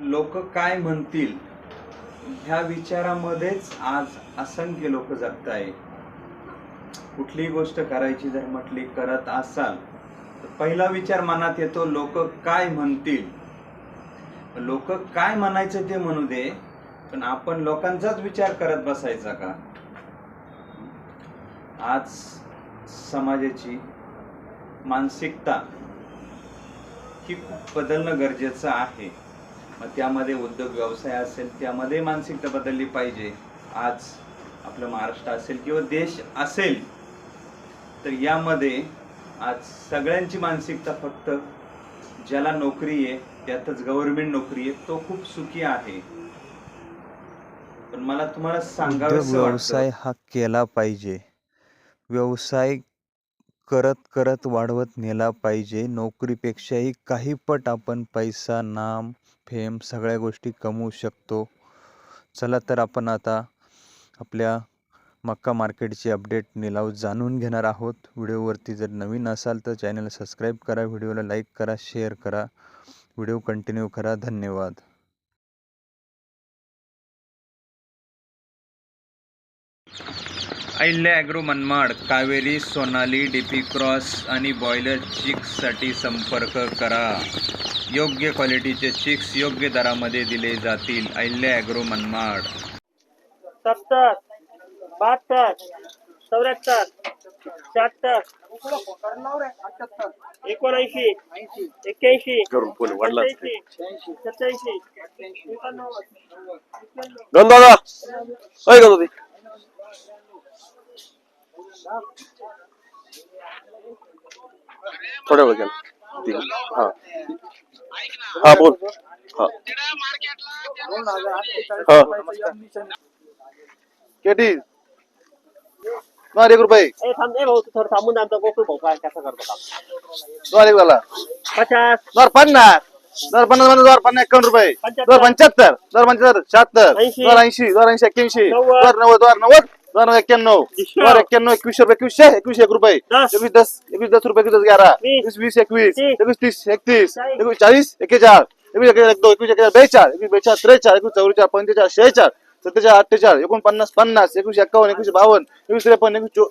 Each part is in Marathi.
लोक काय म्हणतील ह्या विचारामध्येच आज असंख्य लोक जगत आहे कुठलीही गोष्ट करायची जर म्हटली करत असाल तर पहिला विचार मनात येतो लोक काय म्हणतील? लोक काय म्हणायचं ते म्हणू दे पण आपण लोकांचाच विचार करत बसायचा का? आज समाजाची मानसिकता ही खूप बदलणं गरजेचं आहे. मग त्यामध्ये उद्योग व्यवसाय असेल त्यामध्ये मानसिकता बदलली पाहिजे. आज आपलं महाराष्ट्र असेल किंवा देश असेल तर यामध्ये आज सगळ्यांची मानसिकता फक्त ज्याला नोकरी आहे त्यातच गव्हर्नमेंट नोकरी आहे तो खूप सुखी आहे. पण मला तुम्हाला सांगावं व्यवसाय हा केला पाहिजे. व्यवसाय करत करत वाढवत नेला पाहिजे. नोकरीपेक्षाही काही पट आपण पैसा नाम फेम सगळ्या गोष्टी कमवू शकतो. चला तर आपण आता आपल्या मक्का मार्केटची अपडेट निलाव जाणून घेणार आहोत. व्हिडिओवरती जर नवीन असाल तर चॅनल सबस्क्राईब करा व्हिडिओला लाईक करा शेअर करा. व्हिडिओ कंटिन्यू करा. धन्यवाद. Ahilya agro Manmad Kaveri Sonali DP cross आणि बॉयलर चिक्ससाठी संपर्क करा. योग्य क्वालिटीचे चिक्स योग्य दरामध्ये दिले जातील. अहिल्या ॲग्रो मनमाड. सत्तर बहात्तर चौऱ्याहत्तर शहात्तर एकोणऐंशी एक्क्याऐंशी सत्याऐंशी थोड्या वेळ गेला हा. हा बोल. हा. केटी. दोन एक रुपये थोडं थांबून आमचा गोकुळ भाऊ काय कसं करतो दोन एक झाला पचास. दोन पन्नास. दोन पन्नासमध्ये दोन पन्नास एकावन्न रुपये. दोन पंच्याहत्तर. दोन पंच्याहत्तर. शहात्तर. ऐंशी. दोन ऐंशी. दोन ऐंशी एक्क्याऐंशी. नव्वद. दोन नव्वद. दोन नव्वद दोन एक्क्याण्णव. दोन एक्क्याण्णव एकवीसशे रुपये एकवीसशे एकवीसशे एक रुपये. एकवीस दस एकवीस दस रुपये एकवीस दस ग्यारह वीस. एकवीस वीस एकवीस. एकवीस तीस एकतीस. एकवीस चाळीस एक्केचाळ. एकवीस एक दोन एकवीस एक बेचाळ. एकवीस बेचाळ त्रेचाळ. एकवीस चौवेचाळ पंचेचाळ शेहेचाळ. सत्तेचाळ अठ्ठेचाळ. एकोणपन्नास पन्नास. एकवीस एकावन्न एकवीस बावन्न. एकवीस त्रेपन्न एकवीस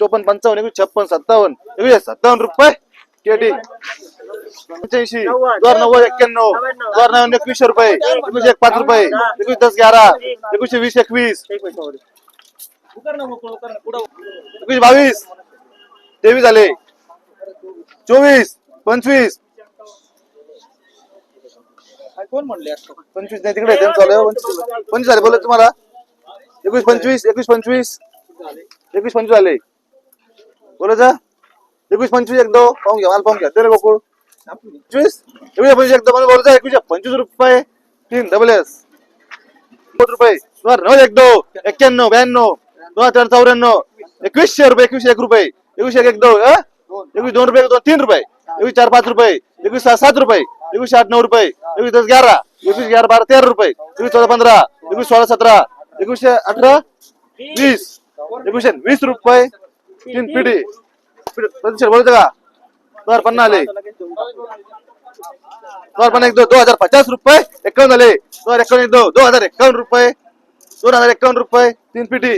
चोपन्न पंचावन्न एकवीस छप्पन सत्तावन्न. एकवीस सत्तावन्न रुपये. केटी. पंच्याऐंशी. नव्वद. दोन नव्वद एक्क्याण्णव. दोन नव्याण्णव एकवीसशे रुपये. एकवीस एक पाच रुपये. एकवीस दस ग्यारह एकवीसशे वीस एकवीस. एकवीस बावीस. तेवीस झाले चोवीस पंचवीस. कोण म्हणले पंचवीस नाही तिकडे. पंचवीस पंचवीस झाले बोला तुम्हाला. एकवीस पंचवीस एकवीस पंचवीस. एकवीस पंचवीस झाले बोलायचं एकवीस पंचवीस एक दो पाहून घ्या मला पाहून घ्या. तेरे गोकुळ. पंचवीस? एकवीस पंचवीस एक दो मला बोलायचं एकवीस पंचवीस रुपये. तीन डबल एस रुपये. नव्वद एक दो एक्क्याण्णव ब्याण्णव. दोन हजार चौऱ्याण्णव. एकवीसशे रुपये एकवीसशे एक रुपये. एकवीसशे एक एक एकवीस दोन रुपये दोन तीन रुपये. एकवीस चार पाच रुपये. एकवीस सहा सात रुपये. एकवीस आठ नऊ रुपये. एकवीस दस ग्यारा. एकवीस ग्यारह बारा तेरा रुपये. एकवीस चौदा पंधरा. एकवीस सोळा सतरा. एकवीसशे अठरा. वीस. एकवीसशे वीस रुपये. तीन पिढी. प्रतिशत बोलतो का? दोन हजार पन्नास आले. दोन हजार पन्नास एक दो हजार पचास रुपये. एकावन्न आले. दोन हजार एकावन्न एक दोन दो हजार एकावन्न रुपये. दोन हजार एकावन्न रुपये. तीन पिढी.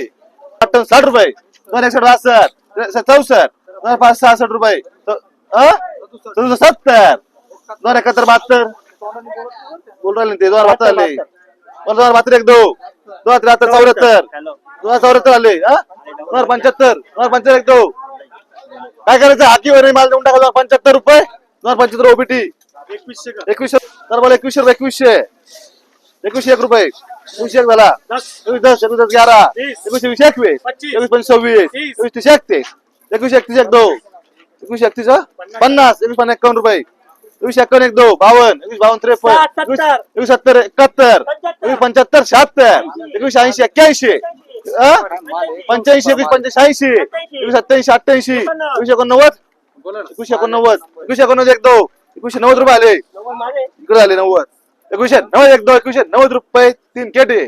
अठ्ठावन्न साठ रुपये. दोन एकसठ बासष्ट चौसष्ट दोन पाच सहासष्ट रुपये. सत्तर. दोन एकाहत्तर बहात्तर. बोल राहिले ते दोन हजार बहात्तर आले. दोन हजार बहात्तर एक दो दोन त्र्याहत्तर चौऱ्याहत्तर. दोन हजार चौऱ्याहत्तर आले दोन हजार पंच्याहत्तर दोन हजार पंच्याहत्तर एक दो काय करायचं? हाकीवर माल देऊन टाका पंच्याहत्तर रुपये. दोन हजार पंच्याहत्तर ओबीटी एकवीसशे तर मला एकवीसशे रुपये एकवीसशे. एकवीसशे एक रुपये. एकवीसशे एक झाला एकवीस दस एकवीस दस ग्यारह एकवीसशे वीस एकवीस. एकवीस पंचवीस सव्वीस. एकवीस तीस एकतीस. एकवीस एकतीस एक दो. एकवीस एकतीस? पन्नास. एकवीस पन्नास एकावन्न रुपये. एकवीस एकावन्न एक दो. बावन्न एकवीस बावन्न त्रेपन्न. एकवीस सत्तर. एकवीस सत्तर एकाहत्तर. एकवीस पंच्याहत्तर शहात्तर एकवीस ऐंशी एक्क्याऐंशी? पंच्याऐंशी एकवीस पंच्याऐंशी एकवीस सत्याऐंशी अठ्ठ्याऐंशी. एकवीस एकोणनव्वद. एकवीस एकोणनव्वद. एकवीस एकोणनव्वद एक दो. एकवीसशे नव्वद रुपये आले. इकडे आले नव्वद. एकवीसशे नव्वद एक दो एकवीसशे नव्वद रुपये तीन केटे.